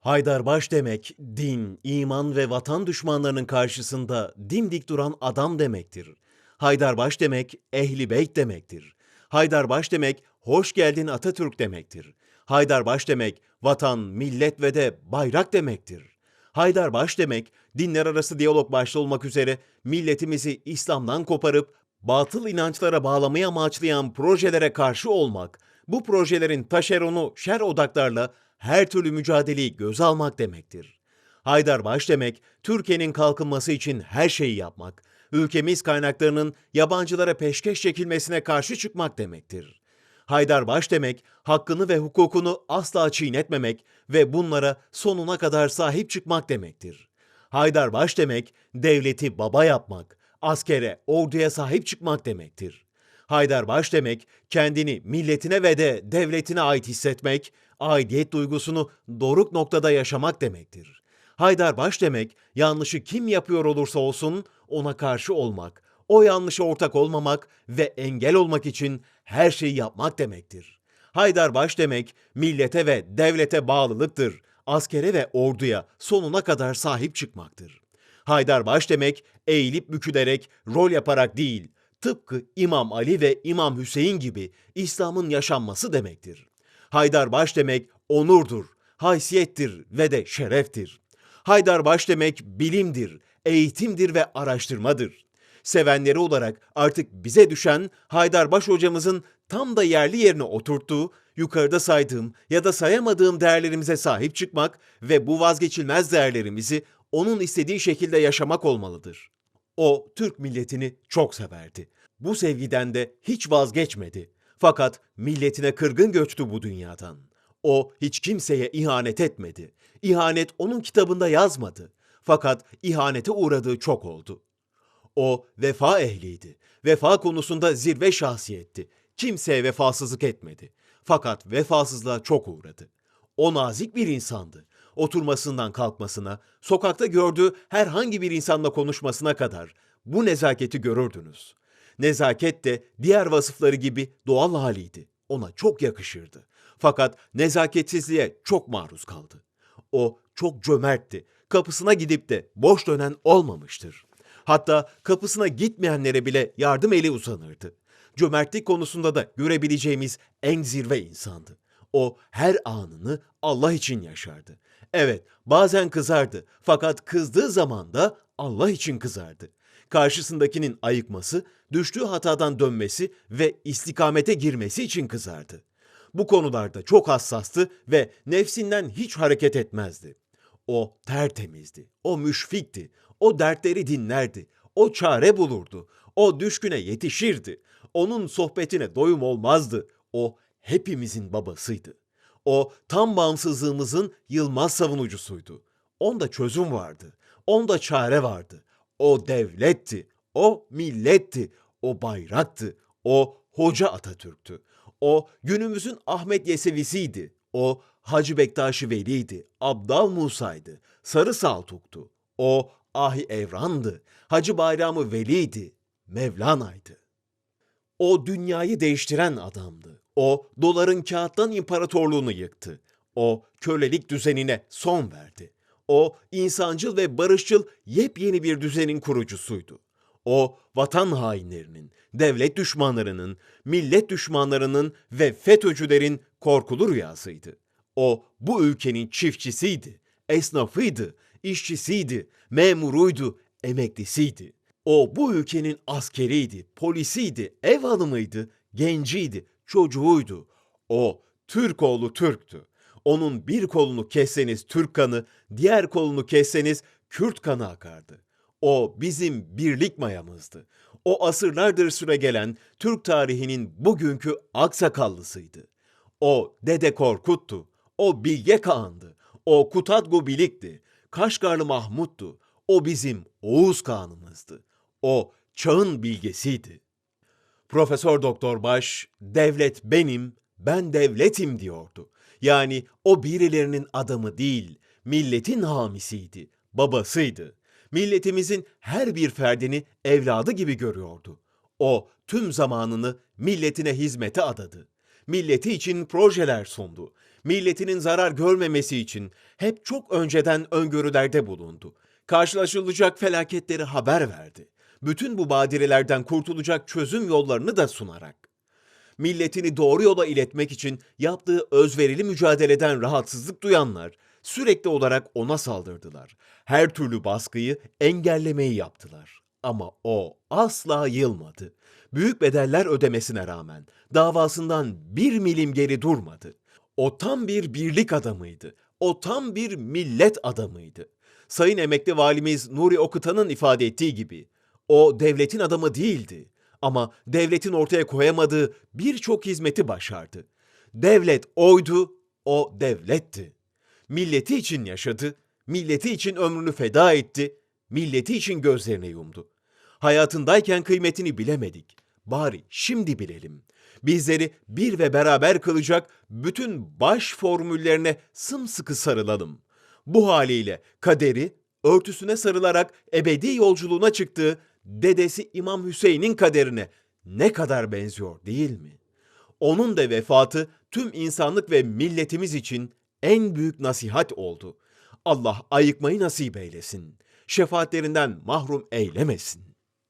Haydarbaş demek din, iman ve vatan düşmanlarının karşısında dimdik duran adam demektir. Haydarbaş demek ehli beyt demektir. Haydarbaş demek hoş geldin Atatürk demektir. Haydarbaş demek vatan, millet ve de bayrak demektir. Haydarbaş demek dinler arası diyalog başta olmak üzere milletimizi İslam'dan koparıp batıl inançlara bağlamayı amaçlayan projelere karşı olmak, bu projelerin taşeronu şer odaklarla her türlü mücadeleyi göze almak demektir. Haydarbaş demek, Türkiye'nin kalkınması için her şeyi yapmak, ülkemiz kaynaklarının yabancılara peşkeş çekilmesine karşı çıkmak demektir. Haydarbaş demek, hakkını ve hukukunu asla çiğnetmemek ve bunlara sonuna kadar sahip çıkmak demektir. Haydarbaş demek, devleti baba yapmak, askere, orduya sahip çıkmak demektir. Haydarbaş demek, kendini milletine ve de devletine ait hissetmek, aidiyet duygusunu doruk noktada yaşamak demektir. Haydarbaş demek, yanlışı kim yapıyor olursa olsun ona karşı olmak, o yanlışa ortak olmamak ve engel olmak için her şeyi yapmak demektir. Haydarbaş demek, millete ve devlete bağlılıktır, askere ve orduya sonuna kadar sahip çıkmaktır. Haydarbaş demek eğilip bükülerek, rol yaparak değil, tıpkı İmam Ali ve İmam Hüseyin gibi İslam'ın yaşanması demektir. Haydarbaş demek onurdur, haysiyettir ve de şereftir. Haydarbaş demek bilimdir, eğitimdir ve araştırmadır. Sevenleri olarak artık bize düşen Haydarbaş hocamızın tam da yerli yerine oturttuğu, yukarıda saydığım ya da sayamadığım değerlerimize sahip çıkmak ve bu vazgeçilmez değerlerimizi onun istediği şekilde yaşamak olmalıdır. O Türk milletini çok severdi. Bu sevgiden de hiç vazgeçmedi. Fakat milletine kırgın göçtü bu dünyadan. O hiç kimseye ihanet etmedi. İhanet onun kitabında yazmadı. Fakat ihanete uğradığı çok oldu. O vefa ehliydi. Vefa konusunda zirve şahsiyetti. Kimseye vefasızlık etmedi. Fakat vefasızlığa çok uğradı. O nazik bir insandı. Oturmasından kalkmasına, sokakta gördüğü herhangi bir insanla konuşmasına kadar bu nezaketi görürdünüz. Nezaket de diğer vasıfları gibi doğal haliydi. Ona çok yakışırdı. Fakat nezaketsizliğe çok maruz kaldı. O çok cömertti. Kapısına gidip de boş dönen olmamıştır. Hatta kapısına gitmeyenlere bile yardım eli uzanırdı. Cömertlik konusunda da görebileceğimiz en zirve insandı. O her anını Allah için yaşardı. Evet, bazen kızardı fakat kızdığı zaman da Allah için kızardı. Karşısındakinin ayıkması, düştüğü hatadan dönmesi ve istikamete girmesi için kızardı. Bu konularda çok hassastı ve nefsinden hiç hareket etmezdi. O tertemizdi, o müşfikti, o dertleri dinlerdi, o çare bulurdu, o düşküne yetişirdi. Onun sohbetine doyum olmazdı. O hepimizin babasıydı. O tam bağımsızlığımızın yılmaz savunucusuydu. Onda çözüm vardı. Onda çare vardı. O devletti. O milletti. O bayraktı. O Hoca Atatürk'tü. O günümüzün Ahmet Yesevisiydi. O Hacı Bektaşi Veli'ydi. Abdal Musa'ydı. Sarı Saltuk'tu. O Ahi Evran'dı. Hacı Bayramı Veli'ydi. Mevlana'ydı. O dünyayı değiştiren adamdı. O doların kağıttan imparatorluğunu yıktı. O kölelik düzenine son verdi. O insancıl ve barışçıl yepyeni bir düzenin kurucusuydu. O vatan hainlerinin, devlet düşmanlarının, millet düşmanlarının ve FETÖ'cülerin korkulu rüyasıydı. O bu ülkenin çiftçisiydi, esnafıydı, işçisiydi, memuruydu, emeklisiydi. O bu ülkenin askeriydi, polisiydi, ev hanımıydı, genciydi, çocuğuydu. O Türk oğlu Türktü. Onun bir kolunu kesseniz Türk kanı, diğer kolunu kesseniz Kürt kanı akardı. O bizim birlik mayamızdı. O asırlardır süregelen Türk tarihinin bugünkü aksakallısıydı. O Dede Korkut'tu. O Bilge Kağan'dı. O Kutadgu Bilik'ti. Kaşgarlı Mahmut'tu. O bizim Oğuz Kağan'ımızdı. O çağın bilgesiydi. Profesör Doktor Baş, devlet benim, ben devletim diyordu. Yani o birilerinin adamı değil, milletin hamisiydi, babasıydı. Milletimizin her bir ferdini evladı gibi görüyordu. O tüm zamanını milletine hizmete adadı. Milleti için projeler sundu. Milletinin zarar görmemesi için hep çok önceden öngörülerde bulundu. Karşılaşılacak felaketleri haber verdi. Bütün bu badirelerden kurtulacak çözüm yollarını da sunarak milletini doğru yola iletmek için yaptığı özverili mücadeleden rahatsızlık duyanlar sürekli olarak ona saldırdılar. Her türlü baskıyı engellemeyi yaptılar. Ama o asla yılmadı. Büyük bedeller ödemesine rağmen davasından bir milim geri durmadı. O tam bir birlik adamıydı. O tam bir millet adamıydı. Sayın emekli valimiz Nuri Okutan'ın ifade ettiği gibi o devletin adamı değildi ama devletin ortaya koyamadığı birçok hizmeti başardı. Devlet oydu, o devletti. Milleti için yaşadı, milleti için ömrünü feda etti, milleti için gözlerini yumdu. Hayatındayken kıymetini bilemedik. Bari şimdi bilelim. Bizleri bir ve beraber kılacak bütün baş formüllerine sımsıkı sarılalım. Bu haliyle kaderi örtüsüne sarılarak ebedi yolculuğuna çıktığı dedesi İmam Hüseyin'in kaderine ne kadar benziyor değil mi? Onun da vefatı tüm insanlık ve milletimiz için en büyük nasihat oldu. Allah ayıkmayı nasip eylesin. Şefaatlerinden mahrum eylemesin.